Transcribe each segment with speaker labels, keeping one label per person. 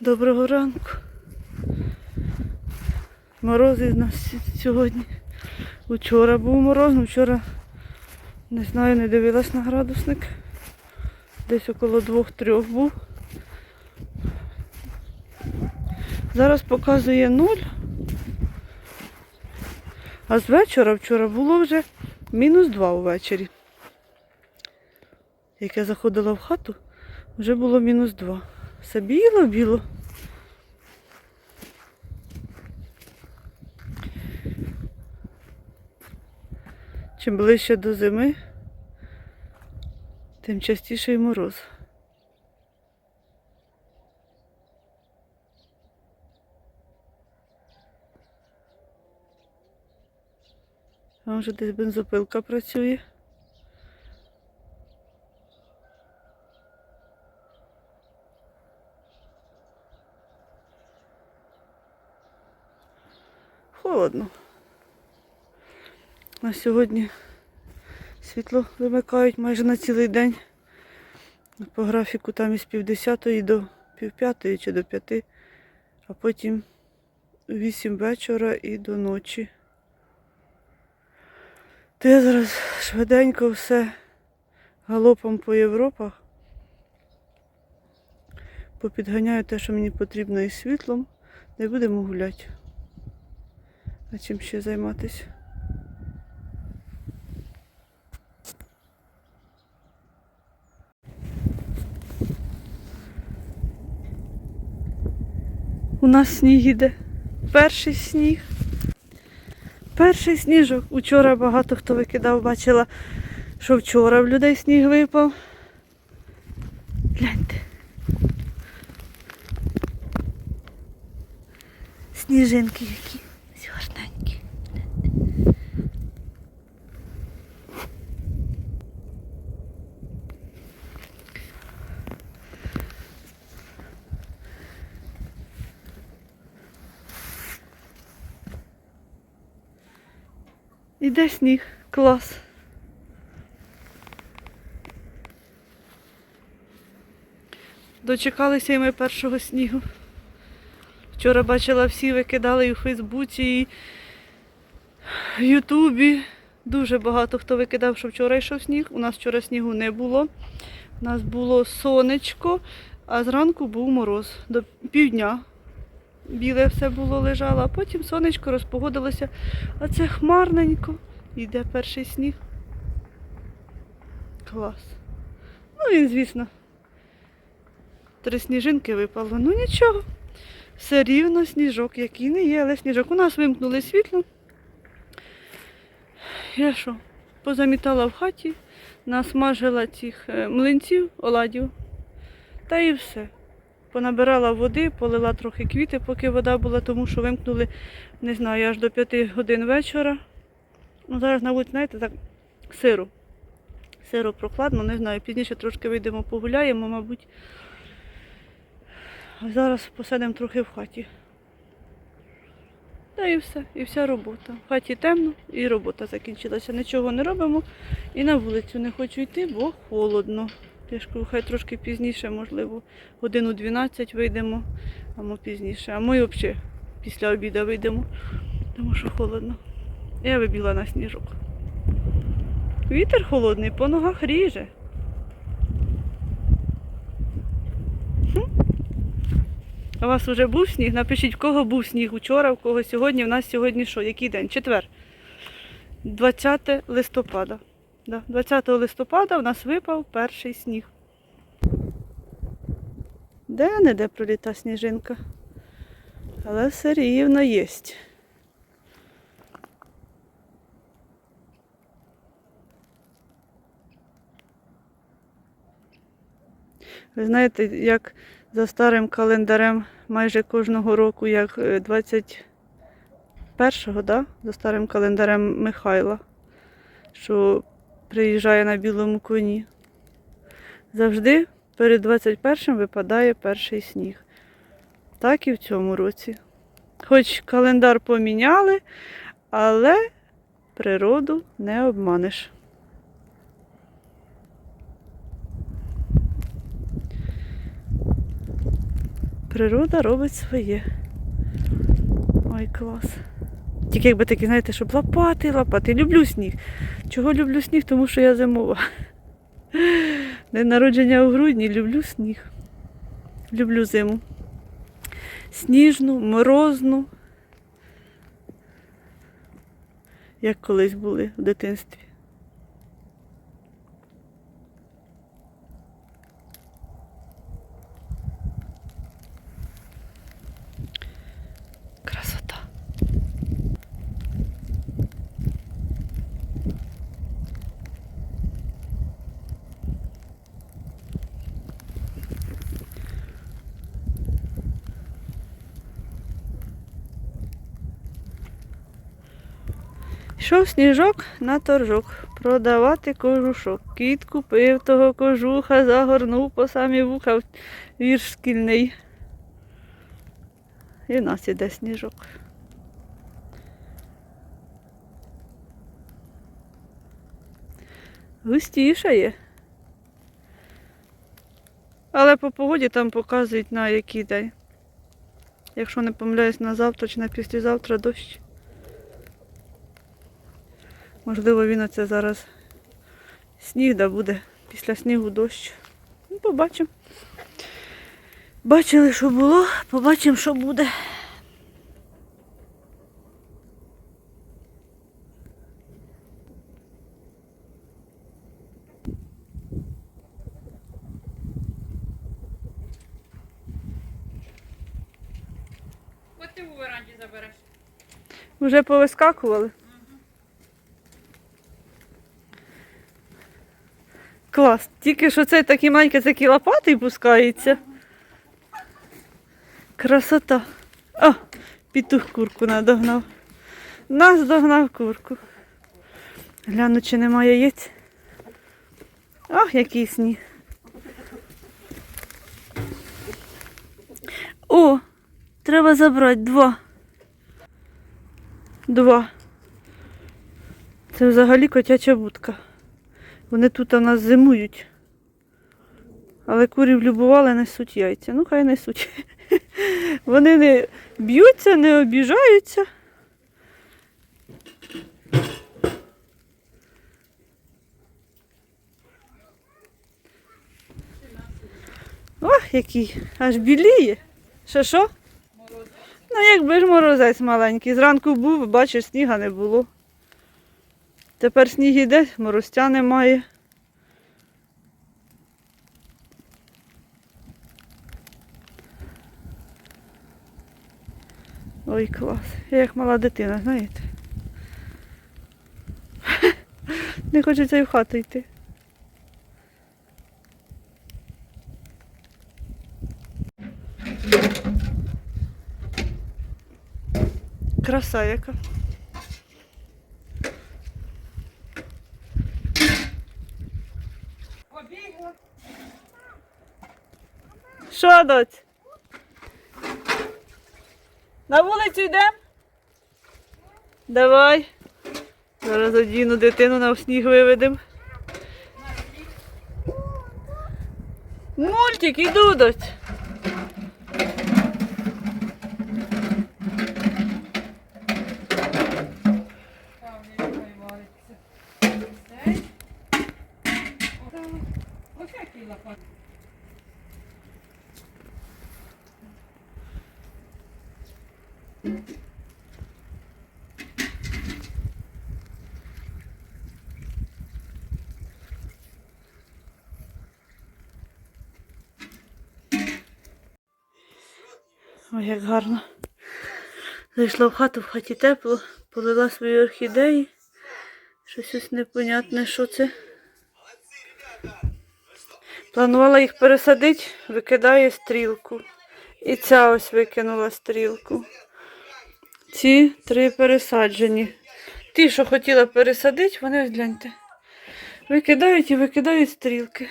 Speaker 1: Доброго ранку. Морози в нас сьогодні. Учора був мороз, ну вчора не знаю, не дивилась на градусник. Десь около 2-3 був. Зараз показує 0. А з вечора вчора було вже мінус 2 увечері. Як я заходила в хату, вже було мінус 2. Все біло-біло. Чим ближче до зими, тим частіший мороз. А може десь бензопилка працює. Холодно. На сьогодні світло вимикають майже на цілий день. По графіку там із півдесятої до півп'ятої чи до п'яти, а потім вісім вечора і до ночі. Я зараз швиденько все галопом по Європах. Попідганяю те, що мені потрібно із світлом, не будемо гуляти. А чим ще займатися? У нас сніг іде. Перший сніг. Перший сніжок. Учора багато хто викидав, бачила що вчора в людей сніг випав. Гляньте. Сніжинки які Іде сніг. Клас. Дочекалися і ми першого снігу. Вчора бачила, всі викидали і у Фейсбуці, і в Ютубі. Дуже багато хто викидав, що вчора йшов сніг. У нас вчора снігу не було. У нас було сонечко, а зранку був мороз. До півдня біле все було лежало, а потім сонечко розпогодилося. А це хмарненько. Йде перший сніг. Клас. Ну і, звісно, три сніжинки випало. Ну нічого. Все рівно сніжок, який не є, але сніжок. У нас вимкнули світло. Я що, позамітала в хаті, насмажила цих е, млинців, оладів. Та і все. Понабирала води, полила трохи квіти, поки вода була, тому що вимкнули, не знаю, аж до 5 годин вечора. Ну, зараз на знаєте, так, сиру. Сиру прокладно, не знаю, пізніше трошки вийдемо, погуляємо, мабуть. А зараз посидимо трохи в хаті. Та і все, і вся робота. В хаті темно і робота закінчилася. Нічого не робимо і на вулицю не хочу йти, бо холодно. Я кажу, хай трошки пізніше, можливо, годину 12 вийдемо, а ми пізніше. А ми взагалі після обіду вийдемо, тому що холодно. Я вибіла на сніжок. Вітер холодний, по ногах ріже. У вас вже був сніг? Напишіть, в кого був сніг учора, в кого сьогодні. У нас сьогодні що? Який день? Четвер. 20 листопада. Да, 20 листопада у нас випав перший сніг. Де не де проліта сніжинка. Але все рівно є. Ви знаєте, як за старим календарем майже кожного року, як е, 21-го, да? за старим календарем Михайла, що приїжджає на білому коні. Завжди перед 21-м випадає перший сніг. Так і в цьому році. Хоч календар поміняли, але природу не обманеш. Природа робить своє. Ой, клас. Тільки якби такі, знаєте, щоб лопати, лопати. Люблю сніг. Чого люблю сніг? Тому що я зимова. День народження у грудні, люблю сніг. Люблю зиму. Сніжну, морозну. Як колись були в дитинстві. Красота. Йшов сніжок на торжок, продавати кожушок. Кіт купив того кожуха, загорнув по самі вуха вірш шкільний. І в нас іде сніжок. Густішає. Але по погоді там показують на який день. Якщо не помиляюсь, на завтра чи на післязавтра дощ. Можливо, він оце зараз сніг, да буде після снігу дощ. Ну, побачимо. Бачили, що було, побачимо, що буде.
Speaker 2: От ти у веранді забереш.
Speaker 1: Вже повискакували. Клас. Тільки що це такі маленькі, такі лопати пускаються. Красота. О, петух курку надогнав. Нас догнав курку. Гляну, чи немає яєць. Ах, який сніг. О, треба забрати два. Два. Це взагалі котяча будка. Вони тут у нас зимують. Але курів любували, несуть яйця. Ну, хай несуть. Вони не б'ються, не обіжаються. Ох, який, аж біліє. Що що? Ну, якби ж морозець маленький. Зранку був, бачиш, сніга не було. Тепер сніг іде, морозця немає. Ой, клас. Я як мала дитина, знаєте. Не хочеться і в хату йти. Краса яка. Що, доць? На вулицю йдемо? Давай. Зараз одіну дитину на сніг виведемо. Мультик, іду, доць.
Speaker 2: Там не вивалиться. Цей. Отам. Ось який лопат.
Speaker 1: Ой, як гарно. Зайшла в хату, в хаті тепло, полила свої орхідеї. Щось ось непонятне, що це. Планувала їх пересадити, викидає стрілку. І ця ось викинула стрілку. Ці три пересаджені. Ті, що хотіла пересадити, вони ось гляньте. Викидають і викидають стрілки.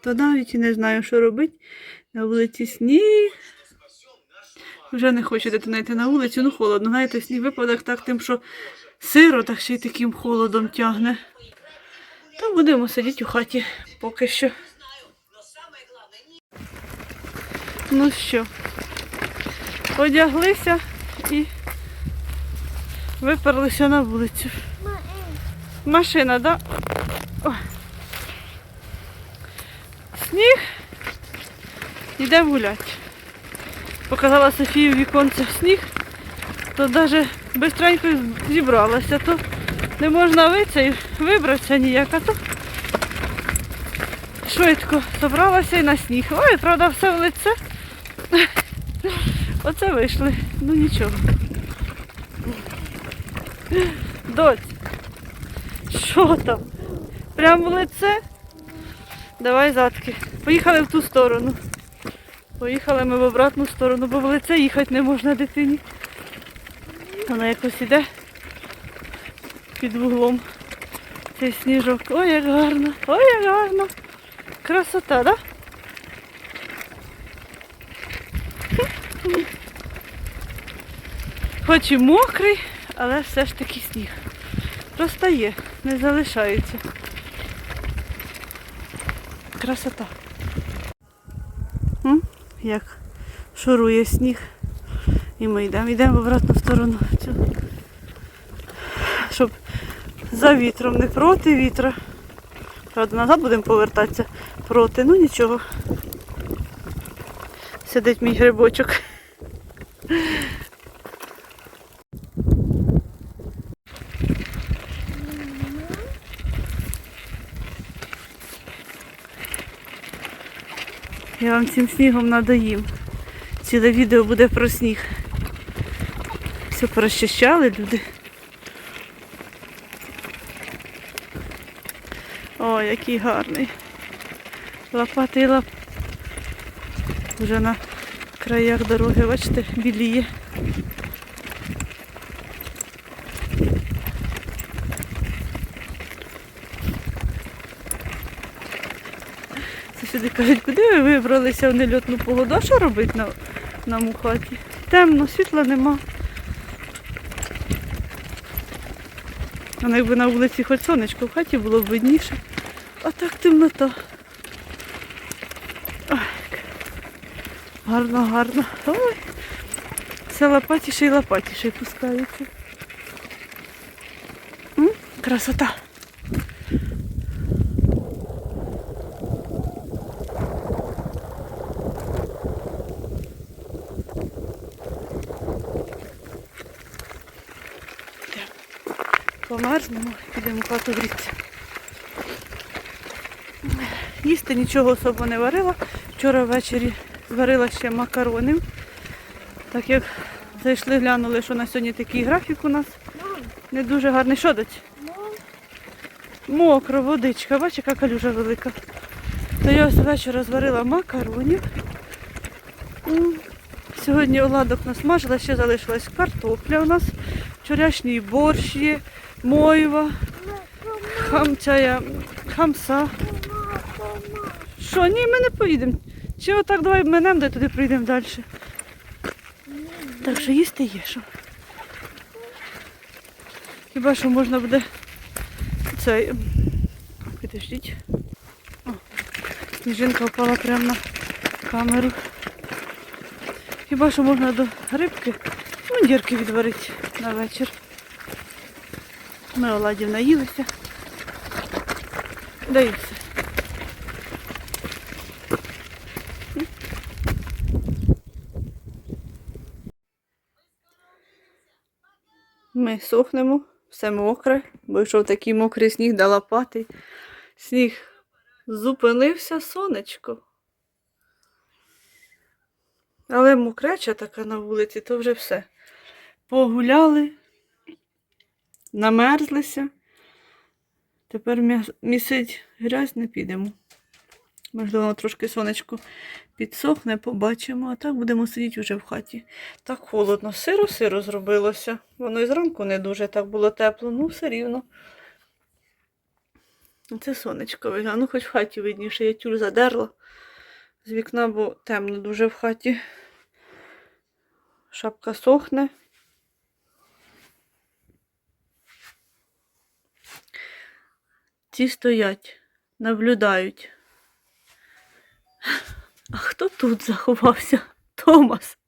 Speaker 1: То навіть і не знаю, що робити. На вулиці сніг. Вже не хочу дитина йти на вулицю, ну холодно. Знаєте, сніг випадок так тим, що сиро, так ще й таким холодом тягне. Та будемо сидіти у хаті поки що. Ну що, одяглися і виперлися на вулицю. Машина, да? О. Сніг. Йдемо гуляти показала Софії віконце сніг, то навіть швидко зібралася, то не можна вийти і вибратися ніяк, а то швидко зібралася і на сніг. Ой, правда, все в лице. Оце вийшли. Ну нічого. Доць, що там? Прямо в лице? Давай задки. Поїхали в ту сторону. Поїхали ми в обратну сторону, бо в лице їхати не можна дитині. Вона якось іде під вуглом. Цей сніжок. Ой, як гарно, ой, як гарно. Красота, так? Да? Хоч і мокрий, але все ж таки сніг. Просто не залишається. Красота. М? Як шурує сніг. І ми йдемо, йдемо в обратну сторону. Щоб за вітром, не проти вітра. Правда, назад будемо повертатися проти, ну нічого. Сидить мій грибочок. Я вам цим снігом надоїм. Ціле відео буде про сніг. Все порозчищали люди. О, який гарний. Лопати лап. Вже на краях дороги, бачите, біліє. Сюди кажуть, куди ви вибралися в нельотну погоду? А що робити на, нам у хаті? Темно, світла нема. А якби на вулиці хоч сонечко в хаті було б видніше. А так темнота. Гарно, гарно. Ой. Все лопатіше і лопатіше пускається. М? Красота. Померзнемо, підемо в хату. Їсти нічого особо не варила. Вчора ввечері зварила ще макаронів. Так як зайшли, глянули, що на сьогодні такий графік у нас. Не дуже гарний. Що дать? Мокро, водичка, бачиш, яка калюжа велика. То я ось вечора зварила макаронів. Сьогодні оладок насмажила, ще залишилась картопля у нас, вчорашній борщ є, мойва, хамчая, хамса. Що, ні, ми не поїдемо. Чи отак давай менем, де туди прийдемо далі. Так що їсти є що. Хіба що можна буде цей. Підождіть. О, сніжинка впала прямо на камеру. Хіба що можна до рибки ну, дірки відварити на вечір. Ми оладів наїлися. Да і все. Ми сохнемо, все мокре, бо йшов такий мокрий сніг да лопатий. Сніг зупинився сонечко. Але мокреча така на вулиці, то вже все. Погуляли, намерзлися. Тепер місить грязь не підемо. Можливо, трошки сонечко підсохне, побачимо, а так будемо сидіти вже в хаті. Так холодно, сиро-сиро зробилося. Воно і зранку не дуже так було тепло, ну все рівно. Це сонечко виглянуло. Ну, хоч в хаті видніше, я тюль задерла з вікна, бо темно дуже в хаті. Шапка сохне. Ці стоять, наблюдають. А хто тут заховався? Томас.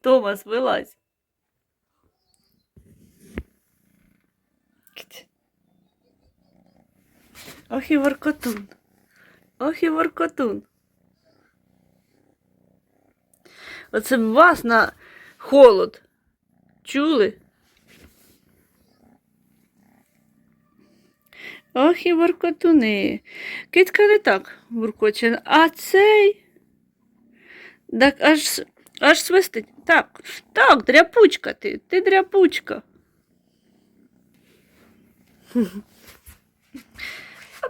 Speaker 1: Томас, вилазь. Ох і воркотун. Ох і воркотун. Оце вас на холод. Чули? Ох і воркотуни. Китка не так буркоче, а цей. Так аж, аж свистить. Так, так, дряпучка ти, ти дряпучка.